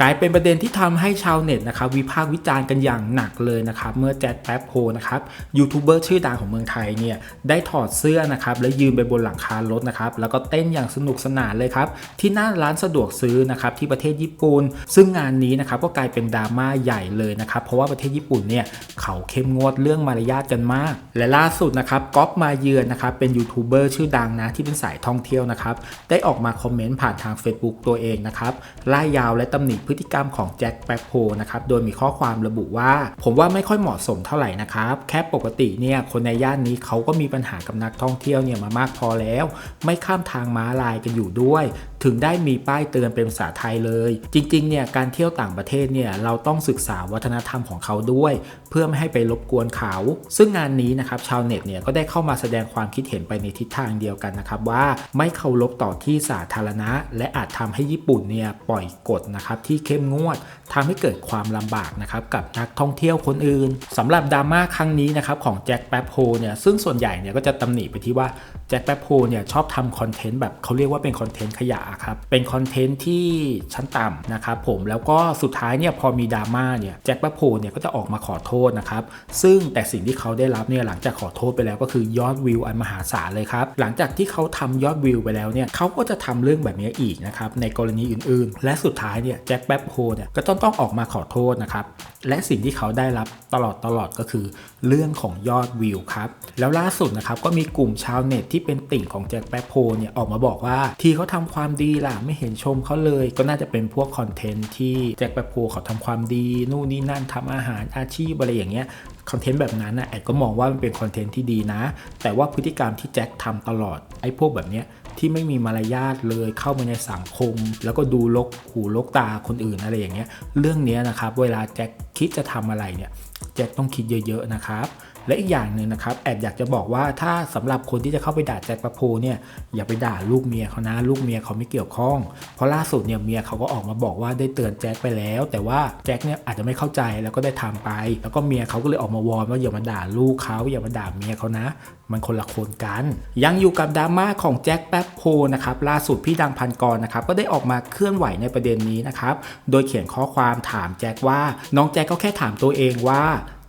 กลายเป็นประเด็นที่ทำให้ชาวเน็ตนะครับวิพากษ์วิจารณ์กันอย่างหนักเลยนะครับเมื่อแจ็คแป๊บโฮนะครับยูทูบเบอร์ชื่อดังของเมืองไทยเนี่ยได้ถอดเสื้อนะครับแล้วยืนไปบนหลังคารถนะครับแล้วก็เต้นอย่างสนุกสนานเลยครับที่หน้าร้านสะดวกซื้อนะครับที่ประเทศญี่ปุ่นซึ่งงานนี้นะครับก็กลายเป็นดราม่าใหญ่เลยนะครับเพราะว่าประเทศญี่ปุ่นเนี่ยเขาเข้มงวดเรื่องมารยาทกันมาก และล่าสุดนะครับก๊อฟมาเยือนนะครับเป็นยูทูบเบอร์ชื่อดังนะที่เป็นสายท่องเที่ยวนะครับได้ออกมาคอมเมนต์ผ่านทาง Facebook ตัวเองนะครับไล่ยาวและตำหนิพฤติกรรมของแจ็คแป๊บโฮนะครับ โดยมีข้อความระบุว่า ผมว่าไม่ค่อยเหมาะสมเท่าไหร่นะครับ แค่ปกติเนี่ยคนในย่านนี้เขาก็มีปัญหากับนักท่องเที่ยวเนี่ยมามากพอแล้ว ไม่ข้ามทางม้าลายกันอยู่ด้วย ถึงได้มีป้ายเตือนเป็นภาษาไทยเลย จริงๆเนี่ยการเที่ยวต่างประเทศเนี่ยเราต้องศึกษาวัฒนธรรมของเขาด้วย เพื่อไม่ให้ไปรบกวนเขา ซึ่งงานนี้นะครับชาวเน็ตเนี่ยก็ได้เข้ามาแสดงความคิดเห็นไปในทิศทางเดียวกันนะครับว่าไม่เคารพต่อที่สาธารณะ และอาจทำให้ญี่ปุ่นเนี่ยปล่อยกฎนะครับที่เข้มงวดทำให้เกิดความลำบากนะครับกับนักท่องเที่ยวคนอื่นสำหรับดราม่าครั้งนี้นะครับของแจ็คแป๊บโฮเนี่ยซึ่งส่วนใหญ่เนี่ยก็จะตำหนิไปที่ว่าจ็คแป๊บโฮเนี่ยชอบทำคอนเทนต์แบบเขาเรียกว่าเป็นคอนเทนต์ขยะครับ เป็นคอนเทนต์ที่ชั้นต่ำนะครับผมแล้วก็สุดท้ายเนี่ยพอมีดราม่าเนี่ยแจ็คแป๊บโฮเนี่ยก็จะออกมาขอโทษนะครับ ซึ่งแต่สิ่งที่เขาได้รับเนี่ยหลังจากขอโทษไปแล้วก็คือยอดวิวอันมหาศาลเลยครับ หลังจากที่เขาทำยอดวิวไปแล้วเนี่ยเขาก็จะทำเรื่องแบบนี้อีกนะครับในกรณีอื่นๆ และสุดท้ายเนี่ยแจ็คแป๊บโฮเนี่ยก็ต้องต้องออกมาขอโทษนะครับและสิ่งที่เขาได้รับตลอดตลอดก็คือ เรื่องของยอดวิวครับแล้วล่าสุดนะครับก็มีกลุ่มชาวเน็ตทที่เป็นติ่งของแจ็คแป๊บโฮเนี่ยออกมาบอกว่าที่เขาทำความดีล่ะไม่เห็นชมเขาเลย ก็น่าจะเป็นพวกคอนเทนต์ที่แจ็คแป๊บโฮเขาทำความดีนู่นนี่นั่นทำอาหารอาชีพอะไรอย่างเงี้ยคอนเทนต์แบบนั้นนะแอดก็มองว่ามันเป็นคอนเทนต์ที่ดีนะ แต่ว่าพฤติกรรมที่แจ็คทำตลอดไอ้พวกแบบเนี้ยที่ไม่มีมารยาทเลยเข้ามาในสังคม แล้วก็ดูลกหูลกตาคนอื่นอะไรอย่างเงี้ยเรื่องนี้นะครับเวลาแจ็คคิดจะทำอะไรเนี่ยแจ็คต้องคิดเยอะๆนะครับ และอีกอย่างหนึ่งนะครับแอบอยากจะบอกว่าถ้าสำหรับคนที่จะเข้าไปด่าแจ็คประโพเนี่ยอย่าไปด่าลูกเมียเขานะลูกเมียเขาไม่เกี่ยวข้อง เพราะล่าสุดเนี่ยเมียเขาก็ออกมาบอกว่าได้เตือนแจ็คไปแล้ว แต่ว่าแจ็คเนี่ยอาจจะไม่เข้าใจแล้วก็ได้ทำไป แล้วก็เมียเขาก็เลยออกมาวอนว่าอย่ามาด่าลูกเขาอย่ามาด่าเมียเขานะ มันคนละคนกัน ยังอยู่กับดราม่าของแจ็คแป๊บโพนะครับล่าสุดพี่ดังพันกรนะครับก็ได้ออกมาเคลื่อนไหวในประเด็นนี้นะครับโดยเขียนข้อความถามแจ็คว่าน้องแจ็คก็แค่ถามตัวเองว่า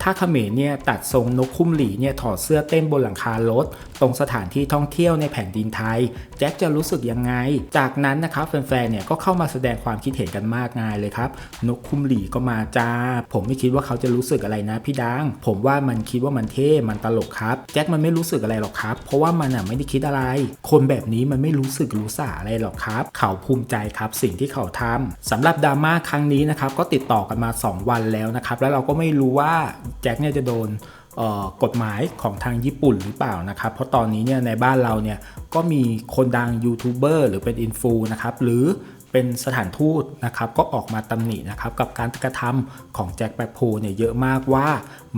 ถ้าเขมรเนี่ยตัดทรงนกคุ้มหลีเนี่ยถอดเสื้อเต้นบนหลังคารถ ตรงสถานที่ท่องเที่ยวในแผ่นดินไทย แจ็คจะรู้สึกยังไง จากนั้นนะครับแฟนๆเนี่ยก็เข้ามาแสดงความคิดเห็นกันมากมายเลยครับ นกคุ้มหลีก็มาจ้า ผมไม่คิดว่าเขาจะรู้สึกอะไรนะพี่ดัง ผมว่ามันคิดว่ามันเท่มันตลกครับ แจ็คมันไม่รู้สึกอะไรหรอกครับ เพราะว่ามันอะไม่ได้คิดอะไร คนแบบนี้มันไม่รู้สึกรู้สาอะไรหรอกครับ เขาภูมิใจครับสิ่งที่เขาทำสำหรับดราม่าครั้งนี้นะครับก็ติดต่อกันมา 2 วันแล้วนะครับแล้วเราก็ไม่รู้ว่าแจ็คเนี่ยจะโดนกฎหมายของทางญี่ปุ่นหรือเปล่านะครับ เพราะตอนนี้เนี่ยในบ้านเราเนี่ยก็มีคนดังยูทูบเบอร์หรือเป็นอินฟูนะครับหรือเป็นสถานทูตนะครับก็ออกมาตำหนินะครับกับการกระทำของแจ็คแป๊บโพเนี่ยเยอะมากว่า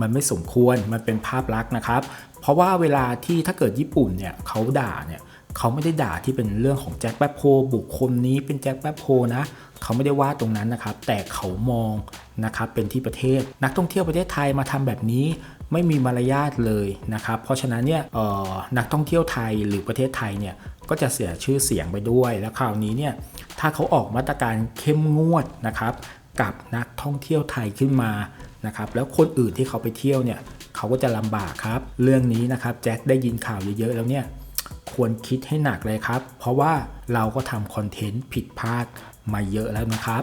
มันไม่สมควรมันเป็นภาพลักษณ์นะครับ เพราะว่าเวลาที่ถ้าเกิดญี่ปุ่นเนี่ยเขาด่าเนี่ยเขาไม่ได้ด่าที่เป็นเรื่องของแจ็คแป๊บโพบุคคลนี้เป็นแจ็คแป๊บโพนะ เขาไม่ได้ว่าตรงนั้นนะครับ แต่เขามอง นะครับเป็นที่ประเทศ นักท่องเที่ยวประเทศไทยมาทำแบบนี้ไม่มีมารยาทเลยนะครับ เพราะฉะนั้นเนี่ยนักท่องเที่ยวไทยหรือประเทศไทยเนี่ยก็จะเสียชื่อเสียงไปด้วย แล้วคราวนี้เนี่ยถ้าเขาออกมาตรการเข้มงวดนะครับ กับนักท่องเที่ยวไทยขึ้นมานะครับ แล้วคนอื่นที่เขาไปเที่ยวเนี่ยเขาก็จะลำบากครับ เรื่องนี้นะครับแจ็คได้ยินข่าวเยอะๆแล้วเนี่ยควรคิดให้หนักเลยครับ เพราะว่าเราก็ทำคอนเทนต์ผิดพลาดมาเยอะแล้วนะครับ